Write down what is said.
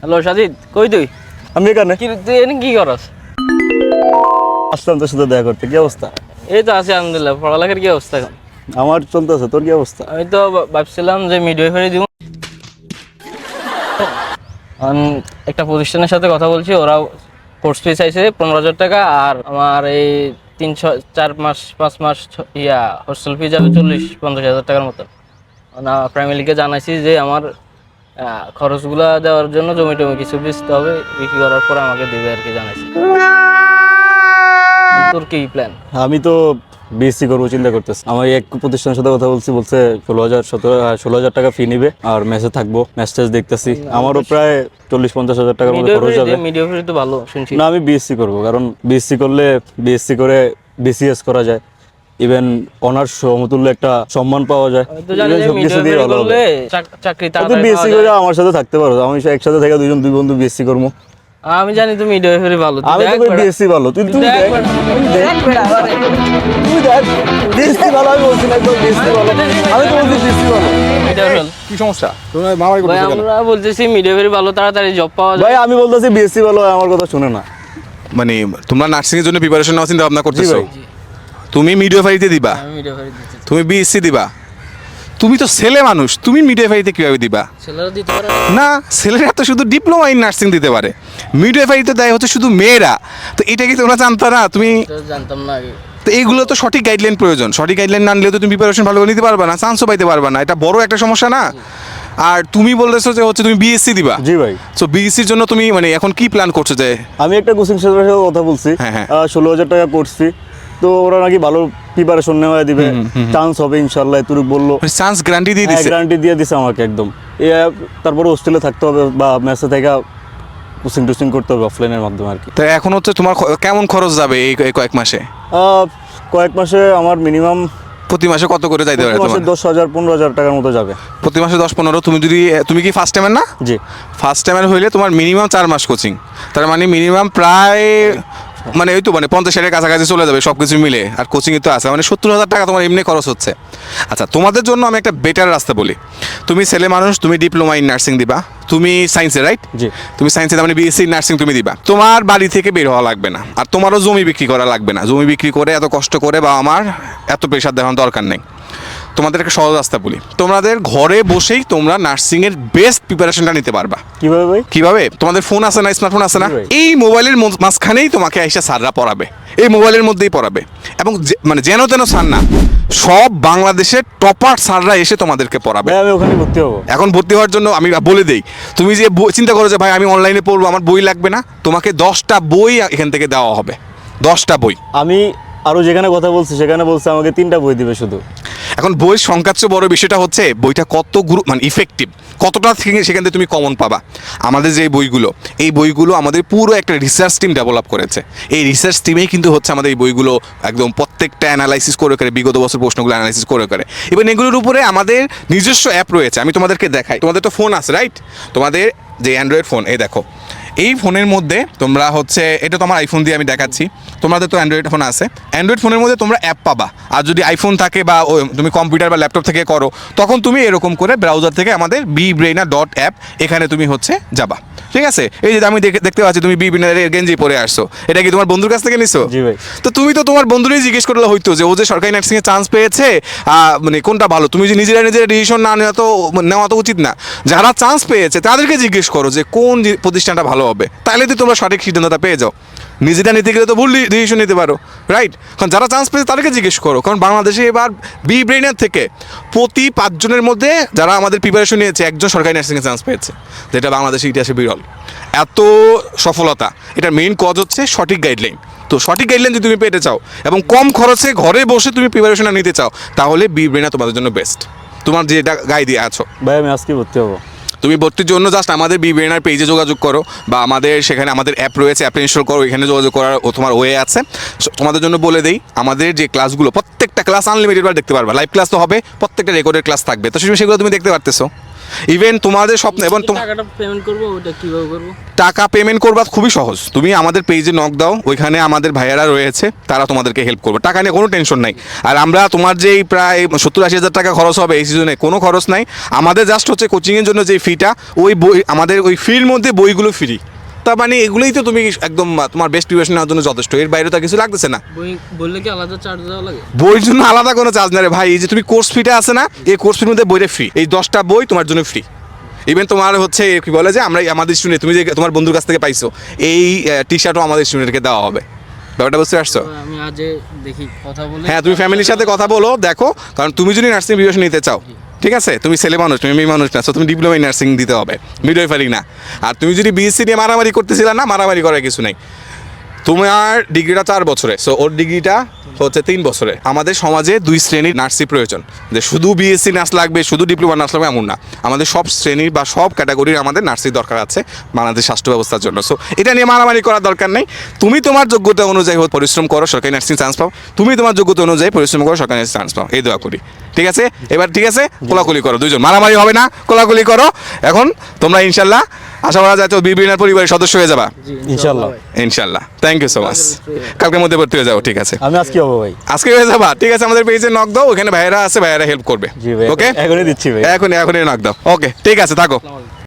Hello Sajid কই তুই? আমি এখানে। কি তুই এনে কি করস? আসলাম তোর সাথে দেখা করতে। কি অবস্থা? এই তো আছি আলহামদুলিল্লাহ। পড়ালেখার কি অবস্থা এখন? আমার চলতেছে। তোর কি অবস্থা? আমি তো ভাবছিলাম যে মিডিয়া ফেরে দিব। একটা প্রতিষ্ঠানের সাথে কথা বলছি। ওরা কোর্স ফি চাইছে পনেরো হাজার টাকা আর আমার এই তিন চার মাস, পাঁচ মাস ইয়া হোস্টেল ফি যাবে চল্লিশ, পঞ্চাশ হাজার টাকার মতো। না ফ্যামিলিকে জানাইছি যে আমার খরচগুলা দেওয়ার জন্য জমি টমি কিছু বেচতে হবে, বিক্রি করার পর আমাকে দেবে আর কি জানাইছি। তোর কি প্ল্যান আমি তো বিএসসি করব চিন্তা করতেছি। আমার এক প্রতিষ্ঠানের সাথে কথা বলছি বলছে ষোলো হাজার সতেরো ষোলো হাজার টাকা ফি নিবে আর মেসে থাকব ম্যাচ ট্যাচ দেখতেছি। আমারও প্রায় চল্লিশ পঞ্চাশ হাজার টাকার মতো খরচ তো ভালো শুনছি। না আমি বিএসসি করব কারণ বিএসসি করলে বিএসসি করে বিসিএস করা যায়। ইভেন অনার্স সমতুল্য একটা সম্মান পাওয়া যায়। সবকিছু দিয়ে ভালো হবে। তাড়াতাড়ি বিএসসি করে আমার সাথে থাকতে পারো আমি একসাথে থেকে দুজন দুই বন্ধু বিএসসি করব। আমি জানি তুমি মিডিয়া ভালো তুই আমি তো বিএসসি ভালো তুই তুই দেখ। তুই দেখ দেখ বেটা, আবার এই তুই দেখ বিএসসি ভালো আমি বলছি না একদম বিএসসি ভালো। আমি তো বলছি বিএসসি ভালো। কি সমস্যা? তোমরা মারামারি ভাই আমরা বলতেছি মিডিয়া ভালো তাড়াতাড়ি জব পাওয়া যায়। ভাই আমি বলতেছি বিএসসি ভালো আমার কথা শুনে না। মানে তোমরা নার্সিং এর জন্য প্রিপারেশন চিন্তা ভাবনা করতেছো? তুমি দিবা? তুমি বিএসসি দিবা? তুমি তো ছেলে মানুষ তুমি মিডিয়া ফাইতে কীভাবে দিবা? না। ছেলেরা তো শুধু ডিপ্লোমা ইন নার্সিং দিতে পারে। মিডিয়া দেয় হচ্ছে শুধু মেয়েরা। তো এটা কি তোমরা জানতো না? তুমি জানতাম না আগে। তো এইগুলো তো সঠিক গাইডলাইন প্রয়োজন। সঠিক গাইডলাইন না নিলে তো তুমি প্রিপারেশন ভালো করে নিতে পারবে না চান্সও পাইতে পারবে না। এটা বড় একটা সমস্যা না? আর তুমি বলতেছো যে হচ্ছে তুমি বিএসসি দিবা। জি ভাই। সো বিএসসির জন্য তুমি মানে এখন কি প্ল্যান করছ যে আমি একটা কোচিং সেন্টারের সাথে কথা বলছি। হ্যাঁ, হ্যাঁ। ষোলো হাজার টাকা করছি তো ওরা নাকি ভালো প্রিপারেশন নেওয়া দিবে। চান্স হবে ইনশাল্লাহ তুরুক বলল। চান্স গ্যারান্টি দিয়ে হ্যাঁ দিছে? গ্যারান্টি দিয়ে দিছে আমাকে একদম। এ তারপরে হোস্টেলে থাকতে হবে বা মেসে থেকে কোচিং টোচিং করতে হবে অফলাইনের মাধ্যমে আর কি। তো এখন হচ্ছে তোমার কেমন খরচ যাবে এই কয়েক মাসে? কয়েক মাসে আমার মিনিমাম প্রতি মাসে কত করে যাইতে পারে তোমার? দশ হাজার পনেরো হাজার টাকার মতো যাবে। প্রতি মাসে দশ পনেরো তুমি যদি তুমি কি ফার্স্ট টাইমের না? জি। ফার্স্ট টাইমের হইলে তোমার মিনিমাম চার মাস কোচিং তার মানে মিনিমাম প্রায় মানে ওই তো মানে পঞ্চাশ হাজারের কাছাকাছি চলে যাবে সব কিছু মিলে আর কোচিংয়ে তো আছে। মানে সত্তর হাজার টাকা তোমার এমনি খরচ হচ্ছে। আচ্ছা তোমাদের জন্য আমি একটা বেটার রাস্তা বলি। তুমি ছেলে মানুষ তুমি ডিপ্লোমা ইন নার্সিং দিবা। তুমি সায়েন্সে রাইট জি। তুমি সায়েন্সে মানে বিএসসি নার্সিং তুমি দিবা। তোমার বাড়ি থেকে বের হওয়া লাগবে না। আর তোমারও জমি বিক্রি করা লাগবে না। জমি বিক্রি করে এত কষ্ট করে বা আমার এত প্রেশার দেওয়ার দরকার নেই। তোমাদের একটা সহজ রাস্তা বলি। তোমাদের ঘরে বসেই তোমরা নার্সিংয়ের বেস্ট প্রিপারেশনটা নিতে পারবা। কীভাবে ভাই? কীভাবে? তোমাদের ফোন আছে না স্মার্টফোন আছে না? এই মোবাইলের মাঝখানেই তোমাকে আইসা স্যাররা পড়াবে। এই মোবাইলের মধ্যেই পড়াবে। এবং মানে যেন তেন স্যার না সব বাংলাদেশের টপার স্যাররা এসে তোমাদেরকে পড়াবে। আমি ওখানে ভর্তি হব। এখন ভর্তি হওয়ার জন্য আমি বলে দেই তুমি যে চিন্তা করো যে ভাই আমি অনলাইনে পড়ব আমার বই লাগবে না? তোমাকে দশটা বই এখান থেকে দেওয়া হবে। দশটা বই। আমি আরও যেখানে কথা বলছি সেখানে বলছে আমাকে তিনটা বই দিবে শুধু। এখন বইয়ের সংখ্যার চেয়ে বড় বিষয়টা হচ্ছে বইটা কত গুরু মানে ইফেক্টিভ কতটা থেকে সেখান থেকে তুমি কমন পাবা। আমাদের যে বইগুলো, এই বইগুলো আমাদের পুরো একটা রিসার্চ টিম ডেভেলপ করেছে। এই রিসার্চ টিমেই কিন্তু হচ্ছে আমাদের এই বইগুলো একদম প্রত্যেকটা অ্যানালাইসিস করে করে, বিগত বছর প্রশ্নগুলো অ্যানালাইসিস করে করে। এবং এগুলোর উপরে আমাদের নিজস্ব অ্যাপ রয়েছে, আমি তোমাদেরকে দেখাই। তোমাদের তো ফোন আছে রাইট তোমাদের যে অ্যান্ড্রয়েড ফোন এই দেখো। এই ফোনের মধ্যে তোমরা হচ্ছে এটা তো আমার আইফোন দিয়ে আমি দেখাচ্ছি। তোমাদের তো অ্যান্ড্রয়েড ফোন আছে। অ্যান্ড্রয়েড ফোনের মধ্যে তোমরা অ্যাপ পাবা। আর যদি আইফোন থাকে বা তুমি কম্পিউটার বা ল্যাপটপ থেকে করো তখন তুমি এরকম করে ব্রাউজার থেকে আমাদের বি ব্রেইনা ডট অ্যাপ এখানে তুমি হচ্ছে যাবা। ঠিক আছে? এই যে আমি দেখে- দেখতে পাচ্ছি তুমি বি ব্রেইনারের গেঞ্জি পরে আসছো। এটা কি তোমার বন্ধুর কাছ থেকে নিছো? জি ভাই। তো তুমি তো তোমার বন্ধুরই জিজ্ঞেস করলে হইতো যে ও যে সরকারি নার্সিংয়ে চান্স পেয়েছে মানে কোনটা ভালো? তুমি যে নিজেরা নিজেরা ডিসিশন না নেওয়া তো নেওয়া তো উচিত না। যারা চান্স পেয়েছে তাদেরকে জিজ্ঞেস করো যে কোন প্রতিষ্ঠানটা ভালো? হবে। তাহলে তো তোমরা সঠিক সিদ্ধান্তটা পেয়ে যাও। নিজেরা নিতে গেলে তো ভুল ডিসিশন নিতে পারো। রাইট কারণ যারা চান্স পেয়েছে তাদেরকে জিজ্ঞেস করো। কারণ বাংলাদেশে এবার বি ব্রেনের থেকে প্রতি পাঁচজনের মধ্যে যারা আমাদের প্রিপারেশন নিয়েছে, একজন সরকারি নার্সিংয়ে চান্স পেয়েছে। যেটা বাংলাদেশের ইতিহাসে বিরল। এত সফলতা। এটার মেইন কজ হচ্ছে সঠিক গাইডলাইন তো সঠিক গাইডলাইন যদি তুমি পেতে চাও এবং কম খরচে ঘরে বসে তুমি প্রিপারেশনটা নিতে চাও, তাহলে বি ব্রেনা তোমাদের জন্য বেস্ট তোমার যেটা গাই দিয়ে আছো। ভাই, আমি আজকে ভর্তি হব। তুমি ভর্তির জন্য জাস্ট আমাদের বি ব্রেনার পেজে যোগাযোগ করো বা আমাদের সেখানে আমাদের অ্যাপ রয়েছে অ্যাপ ইনস্টল করো, এখানে যোগাযোগ করার তোমার ওয়ে আছে। তোমাদের জন্য বলে দেই, আমাদের যে ক্লাসগুলো প্রত্যেকটা ক্লাস আনলিমিটেড দেখতে পারবে। লাইভ ক্লাস তো হবে, প্রত্যেকটা রেকর্ডের ক্লাস থাকবে। তো সেগুলো তুমি দেখতে পারতেছো। ইভেন তোমাদের স্বপ্ন এবং টাকাটা পেমেন্ট করব ওটা কীভাবে করব? টাকা পেমেন্ট করবা খুবই সহজ। তুমি আমাদের পেজে নক দাও ওইখানে আমাদের ভাইয়ারা রয়েছে তারা তোমাদেরকে হেল্প করবে। টাকা নিয়ে কোনো টেনশন নাই। আর আমরা তোমার যেই প্রায় সত্তর আশি হাজার টাকা খরচ হবে এই সিজনে কোনো খরচ নাই। আমাদের জাস্ট হচ্ছে কোচিংয়ের জন্য যে ফিটা ওই বই আমাদের ওই ফির মধ্যে বইগুলো ফ্রি তার মানে এগুলোই তো তুমি একদম তোমার বেস্ট প্রিপারেশন নেওয়ার জন্য যথেষ্ট। এর বাইরে তো কিছু লাগতেছে না। বই বললে কি আলাদা চার্জ দেওয়া লাগে? বইয়ের জন্য আলাদা কোনো চার্জ না রে ভাই। এই যে তুমি কোর্স ফিটা আছে না এই কোর্স ফির মধ্যে বইটা ফ্রি এই দশটা বই তোমার জন্য ফ্রি ইভেন তোমার হচ্ছে কি বলে যে আমরা আমাদের স্টুডেন্ট তুমি যে তোমার বন্ধুর কাছ থেকে পাইছো এই টি শার্টও আমাদের স্টুডেন্টকে দেওয়া হবে। ব্যাপারটা বুঝতে পারছ? আমি আজ দেখি কথা বলে হ্যাঁ তুমি ফ্যামিলির সাথে কথা বলো দেখো। কারণ তুমি যদি নার্সিং প্রিপারেশন নিতে চাও ঠিক আছে? তুমি ছেলে মানুষ, তুমি মেয়ে মানুষ না সো তুমি ডিপ্লোমা নার্সিং দিতে হবে। মিডওয়াইফারি না। আর তুমি যদি বিএসসি দিয়ে মারামারি করতেছিলা না, মারামারি করার কিছু নেই। তোমার ডিগ্রিটা চার বছরে সো ওর ডিগ্রিটা হচ্ছে তিন বছরে। আমাদের সমাজে দুই শ্রেণির নার্সি প্রয়োজন। যে শুধু বিএসসি নার্স লাগবে, শুধু ডিপ্লোমা নার্স লাগবে, এমন না। আমাদের সব শ্রেণির বা সব ক্যাটাগরির আমাদের নার্সির দরকার আছে বাংলাদেশ স্বাস্থ্য ব্যবস্থার জন্য। সো এটা নিয়ে মারামারি করার দরকার নেই। তুমি তোমার যোগ্যতা অনুযায়ী পরিশ্রম করো, সরকারি নার্সিং চান্স পাও। তুমি তোমার যোগ্যতা অনুযায়ী পরিশ্রম করো, সরকারি নার্সিং চান্স পাও। এই দোয়া করি। ঠিক আছে? এবার ঠিক আছে? কোলাকুলি করো। দুইজন। মারামারি হবে না। কোলাকুলি করো। এখন তোমরা ইনশাল্লাহ আশা করা যায় তো বিবিনার পরিবারের সদস্য হয়ে যাবা? ইনশাল্লাহ ইনশাল্লাহ থ্যাংক ইউ সো মাচ কালকের মধ্যে ভর্তি হয়ে যাও ঠিক আছে। আমি আজকে হব ভাই। আজকে হয়ে যাবা? ঠিক আছে আমাদের পেজে নক দাও ওখানে ভাইয়েরা আছে ভাইয়েরা হেল্প করবে। ওকে এখনই দিচ্ছি ভাই। এখনই এখনই নক দাও। ওকে ঠিক আছে থাকো।